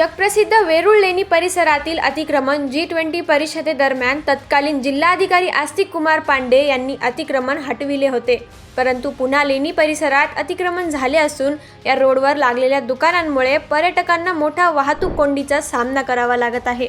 जगप्रसिद्ध वेरूळ लेणी परिसरातील अतिक्रमण जी ट्वेंटी परिषदेदरम्यान तत्कालीन जिल्हाधिकारी आस्तिक कुमार पांडे यांनी अतिक्रमण हटविले होते. परंतु पुन्हा लेणी परिसरात अतिक्रमण झाले असून या रोडवर लागलेल्या दुकानांमुळे पर्यटकांना मोठा वाहतूक कोंडीचा सामना करावा लागत आहे.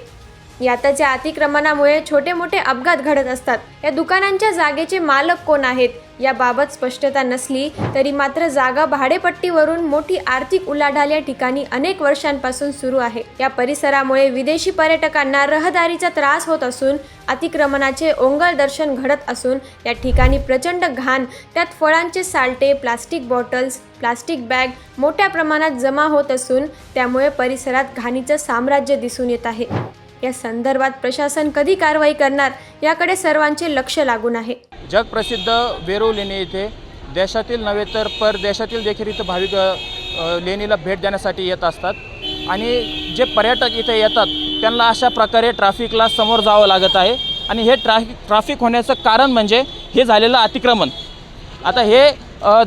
याताच्या अतिक्रमणामुळे छोटे मोठे अपघात घडत असतात. या दुकानांच्या जागेचे मालक कोण आहेत? याबाबत स्पष्टता नसली तरी मात्र जागा भाडेपट्टीवरून मोठी आर्थिक उलाढाल या ठिकाणी अनेक वर्षांपासून सुरू आहे. या परिसरामुळे विदेशी पर्यटकांना रहदारीचा त्रास होत असून अतिक्रमणाचे ओंगळ दर्शन घडत असून या ठिकाणी प्रचंड घाण त्यात फळांचे साल्टे प्लास्टिक बॉटल्स प्लास्टिक बॅग मोठ्या प्रमाणात जमा होत असून त्यामुळे परिसरात घाणीचं साम्राज्य दिसून येत आहे. या संदर्भात प्रशासन कधी कारवाई करणार याकडे सर्वांचे लक्ष लागून आहे. जगप्रसिद्ध वेरूळ लेणी येथे देशातील नव्हे तर परदेशातील देखील इथं भाविक लेणीला भेट देण्यासाठी येत असतात. आणि जे पर्यटक इथे येतात त्यांना अशा प्रकारे ट्रॅफिकला समोर जावं लागत आहे. आणि हे ट्रॅफिक ट्रॅफिक होण्याचं कारण म्हणजे हे झालेलं अतिक्रमण. आता हे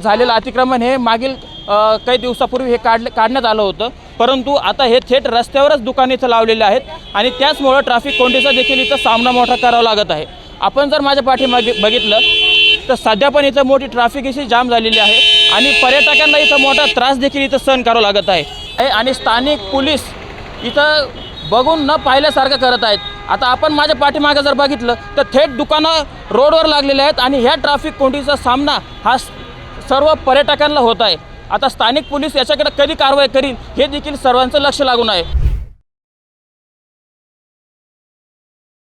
झालेलं अतिक्रमण हे मागील काही दिवसापूर्वी हे काढले काढण्यात आलं होतं. परंतु आता हे थेट रस्त्यावरच दुकान इथं लावलेले आहेत आणि त्याचमुळं ट्रॅफिक कोंडीचा देखील इथं सामना मोठा करावा लागत आहे. आपण जर माझ्या पाठीमागे बघितलं तर सध्या पण इथं मोठी ट्रॅफिक अशी जाम झालेली आहे आणि पर्यटकांना इथं मोठा त्रास देखील इथं सहन करावा लागत आहे. आणि स्थानिक पोलीस इथं बघून न पाहिल्यासारखं करत आहेत. आता आपण माझ्या पाठीमागे जर बघितलं तर थेट दुकानं रोडवर लागलेले आहेत आणि ह्या ट्रॅफिक कोंडीचा सामना हा स- सर्व पर्यटकांना होत आहे. आता स्थानिक पोलीस याच्याकडे कधी कारवाई करील हे देखील सर्वांचं लक्ष लागून आहे.